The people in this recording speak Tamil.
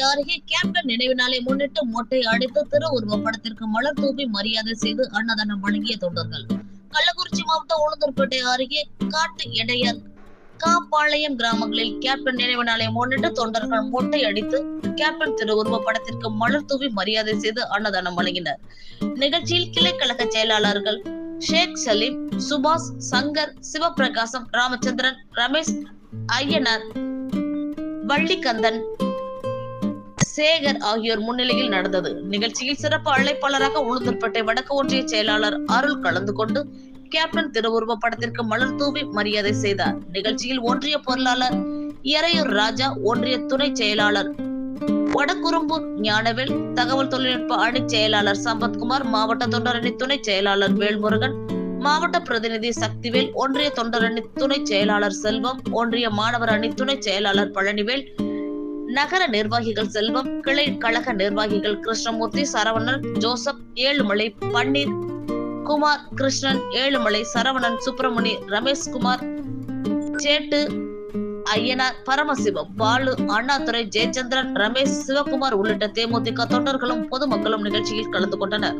அருகே கேப்டன் நினைவு நாளை முன்னிட்டு மொட்டை அடித்து திருவுருவ படத்திற்கு மலர் தூவி மரியாதை செய்து அன்னதானம் வழங்கிய தொண்டர்கள். கள்ளக்குறிச்சி மாவட்டம் உளுந்தூர்பேட்டை அருகே காட்டு இடையர் காப்பாளையம் கிராமங்களில் கேப்டன் நினைவு நாளை முன்னிட்டு தொண்டர்கள் மொட்டை அடித்து கேப்டன் திருவுருவ படத்திற்கு மலர் தூவி மரியாதை செய்து அன்னதானம் வழங்கினர். நிகழ்ச்சியில் கிளை கழக செயலாளர்கள் ஷேக் சலீம் சுபாஷ் சங்கர் சிவபிரகாசம் ராமச்சந்திரன் ரமேஷ் ஐயனார் வள்ளிகந்தன் சேகர் ஆகியோர் முன்னிலையில் நடந்தது. நிகழ்ச்சியில் சிறப்பு அழைப்பாளராக உளுந்தூர்பேட்டை வடக்கு ஒன்றிய செயலாளர் அருள் கலந்து கொண்டு கேப்டன் திருவுருவ படத்திற்கு மலர் தூவி மரியாதை செய்தார். நிகழ்ச்சியில் ஒன்றிய பொருளாளர் இறையூர் ராஜா ஒன்றிய துணை செயலாளர் வடக்குறும்பூர் ஞானவேல் தகவல் தொழில்நுட்ப அணி செயலாளர் சம்பத்குமார் மாவட்ட தொண்டரணி துணை செயலாளர் வேல்முருகன் மாவட்ட பிரதிநிதி சக்திவேல் ஒன்றிய தொண்டரணி துணை செயலாளர் செல்வம் ஒன்றிய மாணவர் அணி துணை செயலாளர் பழனிவேல் நகர நிர்வாகிகள் செல்வம் கிளை கழக நிர்வாகிகள் கிருஷ்ணமூர்த்தி சரவணன் ஜோசப் ஏழுமலை பன்னீர் குமார் கிருஷ்ணன் ஏழுமலை சரவணன் சுப்பிரமணி ரமேஷ்குமார் சேட்டு ஐயனார் பரமசிவம் பாலு அண்ணாதுரை ஜெயச்சந்திரன் ரமேஷ் சிவகுமார் உள்ளிட்ட தேமுதிக தொண்டர்களும் பொதுமக்களும் நிகழ்ச்சியில் கலந்து கொண்டனர்.